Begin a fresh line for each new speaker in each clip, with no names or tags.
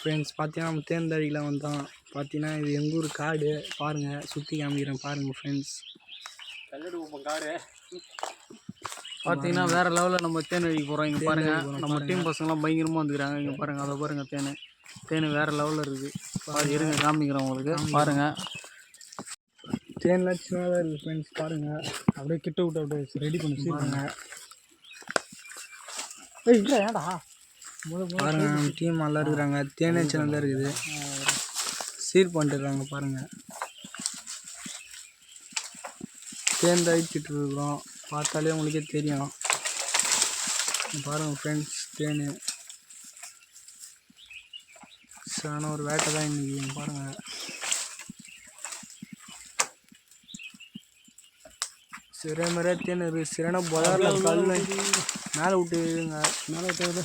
Friends பார்த்தீங்கன்னா நம்ம தேர்ந்தடியில் வந்தோம் பார்த்தீங்கன்னா இது எங்கள் ஊர் காடு. பாருங்கள் சுற்றி காமிக்கிறேன் பாருங்கள் ஃப்ரெண்ட்ஸ்
பார்த்தீங்கன்னா வேற லெவலில் நம்ம தேன் அடிக்க போகிறோம் இங்கே பாருங்க நம்ம டீம் பசங்களாம் பயங்கரமாக வந்துக்கிறாங்க. இங்கே பாருங்க அதை பாருங்க தேன். தேன் வேற லெவலில் இருக்குது பாரு இருங்க காமிக்கிறேன் உங்களுக்கு. பாருங்க.
தேன்லாம் சின்னதாக இருக்குது ஃப்ரெண்ட்ஸ் பாருங்கள்
அப்படியே கிட்ட விட்டு அப்படியே ரெடி பண்ணி
பாருங்கள்
இல்லை ஏடா
டீம் நல்லா இருக்கிறாங்க. தேனே சின்னதாக இருக்குது. சீல் பண்ணிட்டுருக்காங்க பாருங்கள் தேன் தழிச்சிட்டு இருக்கிறோம். பார்த்தாலே உங்களுக்கே தெரியும். பாருங்கள் ஃப்ரெண்ட்ஸ் தேன். சான ஒரு வேட்டை தான் இன்னைக்கு. பாருங்கள் சிற மாதிரியே தேன் இருக்குது சிறன புதரில் கல் மேலே விட்டு விழுங்க மேலே விட்டு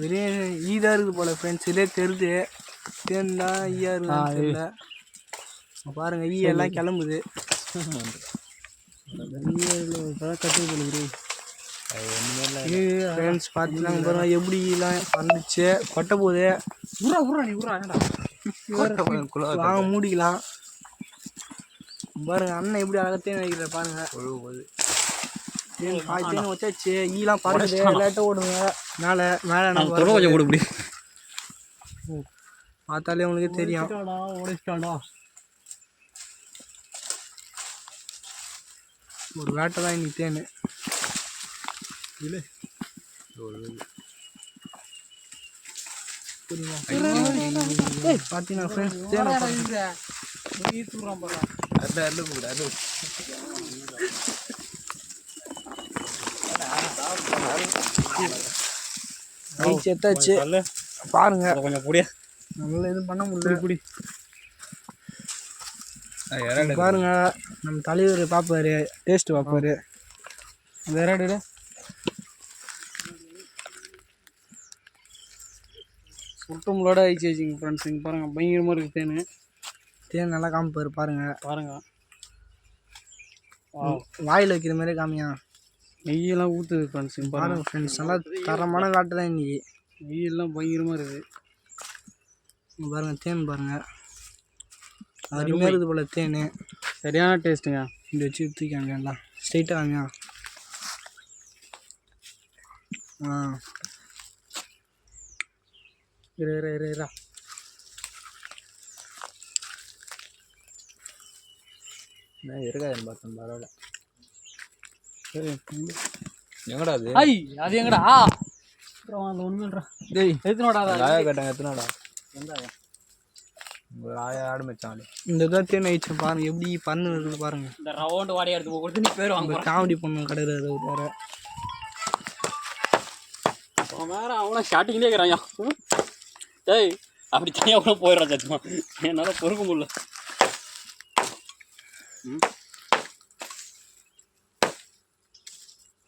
வெறும் ஈதாக இருக்குது போல் ஃப்ரெண்ட்ஸ் இதே தெரியுது. தேன் தான் ஈயா இருக்குது தெரியல. இங்க பாருங்க ஈ எல்லாம் கிளம்புது. ஃப்ரெண்ட்ஸ் பார்த்தீங்கன்னா பாருங்க எப்படி எல்லாம் வந்துச்சு. கொட்ட போகுது.
உரா உரா நீ உரா ஏடா
வாங்க மூடிக்கலாம். பாருங்க அண்ணன் எப்படி அழகத்தே வைக்கிற பாருங்க. தேன் பாதி தேன் வச்சாச்சு. ஈலாம் பறக்குது லேட்டாக ஓடுங்க. மேலே மேலே நம்ம
கொஞ்சம் கூட இப்படி
பார்த்தாலே உங்களுக்கு தெரியும்.
ஓடிச்சிட்டாடா
ஒரு வேட்டை தான் இன்னைக்கு தேன். பார்த்தீங்கன்னா ஃப்ரெண்ட்ஸ் தேனை. நைட் செத்தாச்சு பாருங்க.
கொஞ்சம் புடியா.
நம்மளால எதுவும் பண்ண முடியல. குடி பாருங்க நம்ம தலைவர் பார்ப்பாரு டேஸ்ட் பார்ப்பாரு
வேற எடு சுட்டமுளோட ஆயிடுச்சு வச்சுங்க ஃப்ரெண்ட்ஸ் இங்கே பாருங்க பயங்கரமாக இருக்குது தேன்.
தேன் நல்லா காமிப்பாரு பாருங்க.
பாருங்க.
வாயில் வைக்கிற மாதிரி காமியா?
நெய்யெல்லாம் ஊற்றுது ஃப்ரெண்ட்ஸ் பாருங்க.
ஃப்ரெண்ட்ஸ் நல்லா தரமான வேட்டை தான் இன்னைக்கு.
நெய்யெல்லாம் பயங்கரமாக இருக்குது.
இங்க பாருங்க தேன் பாருங்க. அருமையாக இருக்குது போல தேன்.
சரியான டேஸ்ட்டுங்க
இப்படி வச்சு தூக்கிக்காங்க எல்லாம். ஸ்ட்ரைட்டாக காமியா ஆ.
இரு இரு இரு இரா.
இருக்காதுன்னு பார்த்தேன் பரவாயில்ல. எங்கடா அது?
ஐ அது எங்கடா? அப்புறம் அந்த ஒன்றுன்றா
டேய்.
எத்தனோடா
ஆயா கேட்டாங்க எத்தனாடா? ஒரு ஆயா ஆடு மச்சான்
இந்த தேன் ஆயிடுச்சு பாருங்க எப்படி பண்ணு இருக்குது பாருங்க.
இந்த ரவுண்டு வாடி எடுத்து கொடுத்து நீ பேர் வாங்க
காமெடி பண்ண கிடையாது வேற.
அவன் வேற அவனை ஸ்டார்டிங்லேயே இருக்கிறான் ம். டேய் அப்படி தனியாக கூட போயிடுறான் சச்சுமா என்னால் பொறுக்க முடியல. ம்?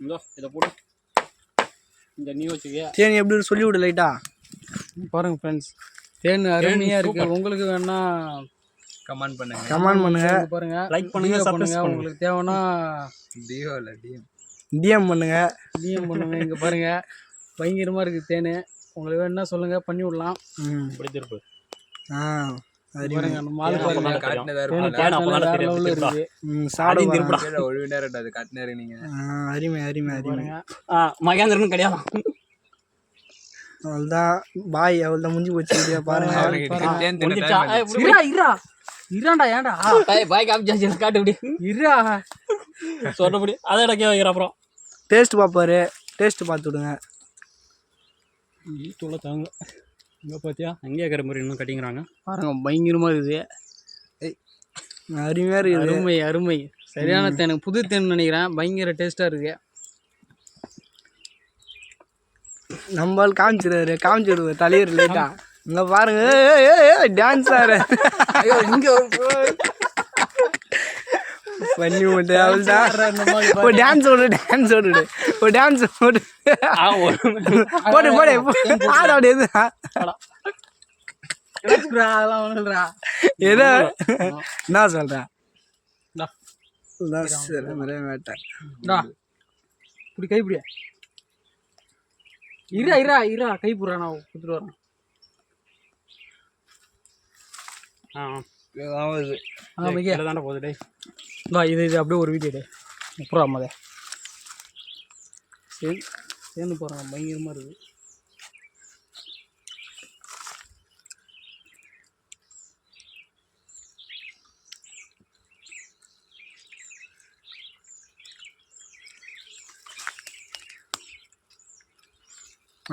இந்தோ இதை போடு. இந்த நீ வச்சுக்க
தேன் எப்படி இருக்கு? சொல்லி விடு லைட்டா
பாருங்க ஃப்ரெண்ட்ஸ் தேன் அருமையாக இருக்குது உங்களுக்கு வேணா
கமெண்ட் பண்ணுங்க.
கமெண்ட் பண்ணுங்க.
பாருங்க. லைக் பண்ணுங்க பண்ணுங்க. உங்களுக்கு தேவைன்னா
டியோ இல்லை டிஎம்
டிஎம் பண்ணுங்க.
டிஎம் பண்ணுங்க இங்கே பாருங்க. பயங்கரமாக இருக்குது தேன். உங்களுக்கு வேணும்னா சொல்லுங்க பண்ணி விடலாம்.
ம்.
இப்படி திருப்பு
ஆ. அருமை
பாருங்க நம்ம ஆளு பாருங்க.
காட்டினதா
தேன்
இருப்பாங்க
காட்டினாலே வேற லெவலில் இருக்குது
ம் சாப்பிட பாருங்க.
கீழே ஒழுவினே அது காட்டினாரு நீங்க.
ஆ, அருமை அருமை அருமை.
மகேந்திரன் கிடையாது.
அவ்வளோதான் பாய் அவ்வளோதான் முடிஞ்சு போச்சு பாருங்க.
இரா இரா இராண்டா ஏன்டா? பாய் காப்பி காட்டு இப்படி. இரா சொன்னபடி அதை இடக்கே வைக்கிற அப்புறம்.
டேஸ்ட் பார்ப்பாரு டேஸ்ட் பார்த்து விடுங்க.
தாங்க. இங்கே பார்த்தியா அங்கேயே இருக்கிற மாதிரி இன்னும் கட்டிங்கிறாங்க பாருங்க பயங்கரமாக இருக்குது.
அருமையாக இருக்குது.
அருமை அருமை. சரியான தேன் புது தேன் நினைக்கிறேன். பயங்கர டேஸ்ட்டாக இருக்கு.
நம்மால் காமிச்சிருவாரு காமிச்சிடுவாரு தலைவர் லைட்டா இங்க பாருங்க. டான்ஸ் ஆறு
இங்கே
பண்ணி விட்டு அவள்தான் ஒரு டான்ஸ் ஓடு டான்ஸ் ஓடு ஒரு டான்ஸ் ஓடு போடு போடு ஆட அப்படி ஏதோ என்ன நிறைய வேட்டை
டா இப்படி கை பிடியா இரா இரா இரா கை புடுறா நான் கொடுத்துட்டு வரேன் மிக
தாண்டா போகுது
வா இது இது அப்படியே ஒரு வீடியோ டே அப்புறம் மத சேர்ந்து சேர்ந்து போகிறாங்க பயங்கரமாக இருக்குது.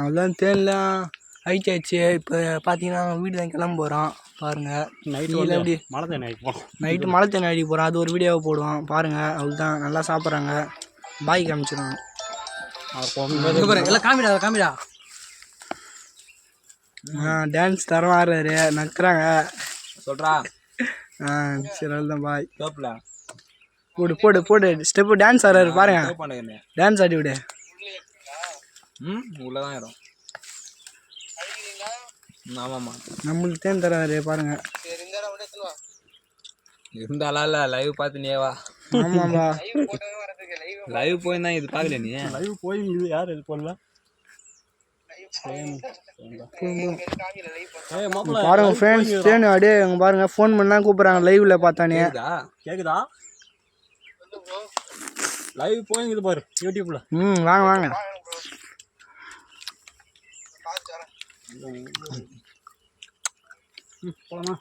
அதான் தேன்லாம் ஆயிடுச்சு இப்போ பார்த்தீங்கன்னா வீடு தான் கிளம்ப போகிறோம் பாருங்கள்
நைட்டு
இல்லை எப்படி?
மழை தான் நைட் போகிறோம்
நைட்டு மழை தண்ணி அடிக்க போகிறோம் அது ஒரு வீடியோவை போடுவோம் பாருங்கள் அவள் தான் நல்லா சாப்பிட்றாங்க. பாய்
பாரு. எல்லாம் காமிடா காமிடா.
ஆ டான்ஸ் தரம் ஆடுறாரு. நக்குறாங்க.
சொல்றா.
ஆ சரி அவ்வளோதான் பாய்
தோப்புல.
போடு போடு போடு. ஸ்டெப்பு டான்ஸ் ஆடுறாரு. பாருங்க. டான்ஸ் ஆடி விடு.
ம் உள்ளதான் இடம் ஆமாம்மா.
நம்மளுக்கு தேன் தராரு பாருங்க.
இருந்தாலும் இல்ல லைவ் பார்த்து நீ வா.
ஆமாம்பா
லைவ் போயிருந்தா இது பார்க்கல நீ?
லைவ் போய் இது யார் இது போடல? ஏய் மாப்பிள்ள
பாருங்க ஃப்ரெண்ட்ஸ் தேன் அப்படியே இங்க பாருங்க ஃபோன் பண்ணா கூப்பிடுறாங்க லைவ்ல பார்த்தானே
கேக்குதா?
லைவ் போயிங்குது பாரு யூடியூப்ல
ம் வாங்க வாங்க.
嗯，嗯，好了吗？